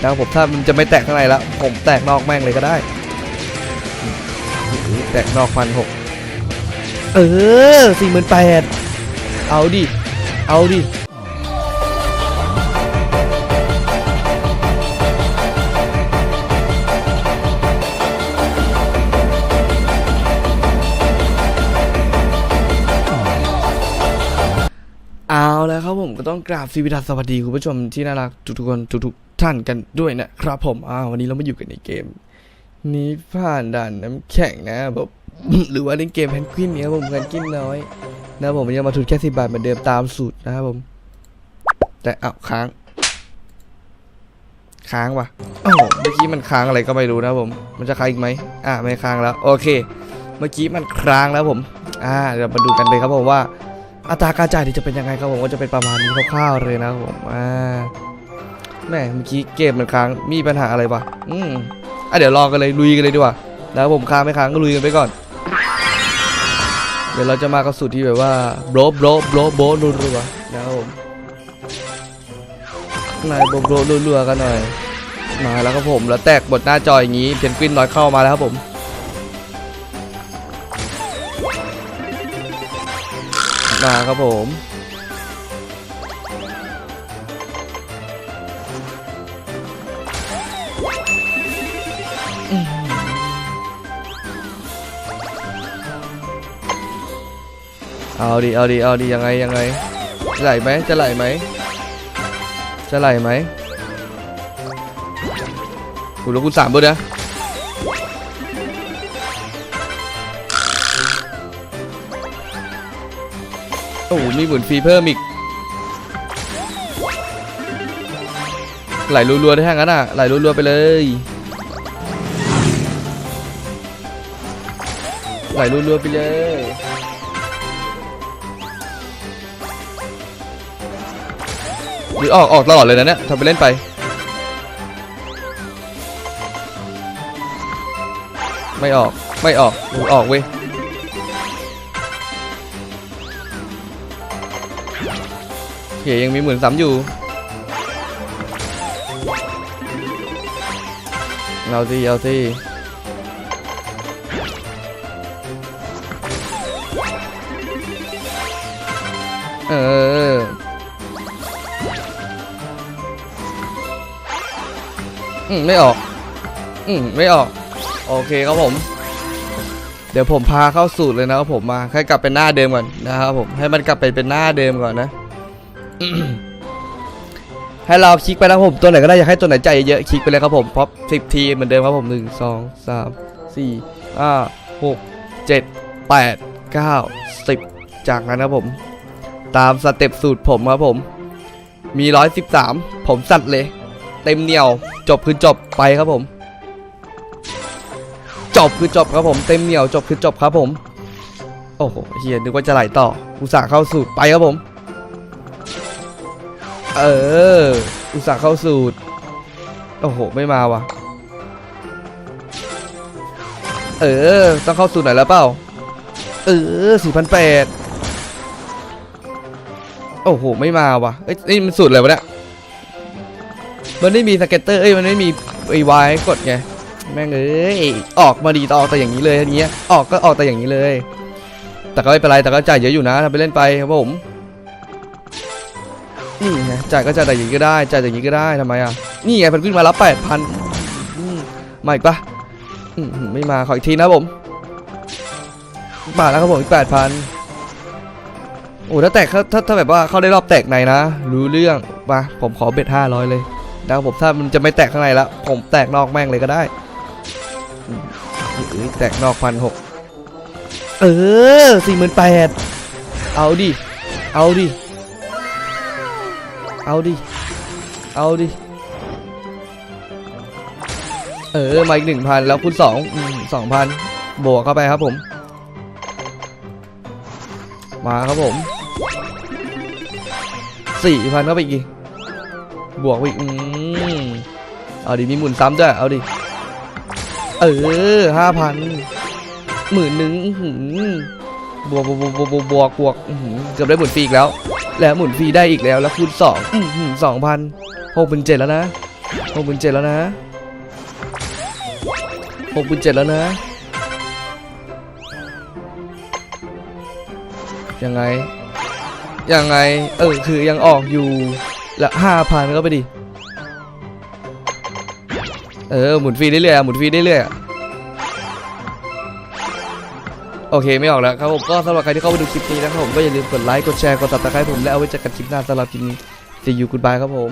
นะครับผมถ้ามันจะไม่แตกข้างในแล้วผมแตกนอกแม่งเลยก็ได้ แตกนอกพันหกเออสี่หมื่นแปดเอาดิ เอาดิ แล้วครับผมก็ต้องกราบสวัสสวัสดีคุณผู้ชมที่น่ารักทุกๆคนทุกๆท่านกันด้วยนะครับผมอ่าวันนี้เรามาอยู่กันในเกม นี้ผ่านด่านน้ำแข็งนะครับผมหรือว่าเล่นเกมแพนกวินเนี่ยผมแพนกินน้อย นะผมยังมาทุนแค่สิบาทเหมือนเดิมตามสูตรนะครับผม แต่อ้าวค้าง ค้างว่ะโอ้เมื่อกี้มันค้างอะไรก็ไม่รู้นะผม มันจะค้างอีกไหมอ่าไม่ค้างแล้ว โอเค เมื่อกี้มันค้างแล้วผม อ่าเดี๋ยวมาดูกันเลยครับผมว่า อัตราการจ่ายนี่จะเป็นยังไงครับผมก็จะเป็นประมาณนี้คร่าวๆเลยนะครับผมอ่าแม่เมื่อกี้เกมมันค้างมีปัญหาอะไรปะอืมอะเดี๋ยวรอกันเลยลุยกันเลยดีกว่านะครับผมค้างไม่ค้างก็ลุยกันไปก่อน เดี๋ยวเราจะมากับสูตรที่แบบว่าโบรโบรโบรโบรรัวๆนะครับผมนายโบรโบรรัวๆกันหน่อยมาแล้วครับผมแล้วแตกบทหน้าจออย่างนี้เพนกวินน้อยเข้ามาแล้วครับผม มาครับผม เอาดิ เอาดิ เอาดิ ยังไง ยังไง ไหลไหม จะไหลไหม จะไหลไหมคุณลงคุณสามด้วยนะ โอ้โหมีหมุนฟรีเพิ่มอีก ไหลรัวๆได้ทั้งนั้นอะ ไหลรัวๆไปเลย ไหลรัวๆไปเลย หรือออกออกตลอดเลยนะเนี่ยทำไปเล่นไปไม่ออก ไม่ออกหรือออกเว้ย เคยังมีหมื่นสามอยู่ เอาสิเอาสิเอออืมไม่ออก อืมไม่ออก โอเคครับผม เดี๋ยวผมพาเข้าสูตรเลยนะครับผมมาให้กลับเป็นหน้าเดิมก่อนนะครับผมให้มันกลับไปเป็นหน้าเดิมก่อนนะ ให้เราคลิกไปนะครับผมตัวไหนก็ได้อยากให้ตัวไหนใจเยอะคลิกไปเลยครับผมพราะสิบทีเหมือนเดิมครับผมหนึ่งสองสามสี่ห้าหกเจ็ดแปดเก้าสิบจากนั้นครับผม ตามสเต็ปสูตรผมครับผม มีร้อยสิบสามผมสัตว์เลย เต็มเหนียวจบคือจบไปครับผม จบคือจบครับผมเต็มเหนียวจบคือจบครับผม โอ้โหเฮียนึกว่าจะไหลต่อ อุตส่าห์เข้าสูตรไปครับผม เออ อุตส่าห์เข้าสูตร โอ้โห ไม่มาว่ะ เออ ต้องเข้าสูตรไหนอยแล้วเปล่า เออสี่พันแปดโอ้โห ไม่มาว่ะ เอ้ยนี่มันสูตรอะไรวะเนี่ย มันไม่มีสเก็ตเตอร์ เอ้ย มันไม่มีไอ้วายกดไง แม่งเอ้ยออกมาดีต่ออกแต่อย่างนี้เลยอย่างเงี้ยออกก็ออกแต่อย่างนี้เลย แต่ก็ไม่เป็นไรแต่ก็จ่ายเยอะอยู่นะทำไปเล่นไปครับผมนี่ไงจ่ายก็จ่ายแต่อย่างนี้ก็ได้จ่ายอย่างนี้ก็ได้ทำไมอะนี่ไงมันขึ้นมารับแปดพันมาอีกปะไม่มาขออีกทีนะผมมาแล้วครับผมอีกแปดพันโอ้ถ้าแตกเขาถ้าถ้าแบบว่าเขาได้รอบแตกในนะ รู้เรื่องมาผมขอเบ็ดห้าร้อยเลยนะครับผมถ้ามันจะไม่แตกข้างในล้วผมแตกนอกแม่งเลยก็ได้ แตกนอกพันหกเออสี่หมื่นแปดเอาดิ เอาดิ เอาดิ เอาดิ เออ มาอีกหนึ่งพันแล้วคูณสองสองพันบวกเข้าไปครับผม มาครับผมสี่พันเข้าไปอีก บวกไปอีกอืมเอาดิ มีหมุนซ้ำด้วย เอาดิ เออห้าพันหมื่นหนึ่งหืบวกบวกบวกบวกบวกบวกบวกเกือบได้หมุนฟรีอีกแล้ว แล้วหมุนฟรีได้อีกแล้วแล้วคูณสองสองพันหกเป็นเจ็ดแล้วนะหกหมื่นเจ็ดแล้วนะหกหมื่นเจ็ดแล้วนะ ยังไง ยังไง เออ คือยังออกอยู่ ละห้าพันก็ไปดิ เออหมุนฟรีได้เรื่อยๆหมุนฟรีได้เรื่อยๆโอเคไม่ออกแล้วครับผมก็สำหรับใครที่เข้ามาดูคลิปนี้นะครับผมก็อย่าลืมกดไลค์กดแชร์กดติดตามให้ผมและเอาไว้เจอกันคลิปหน้าสำหรับคลิปนี้ See you goodbye ครับผม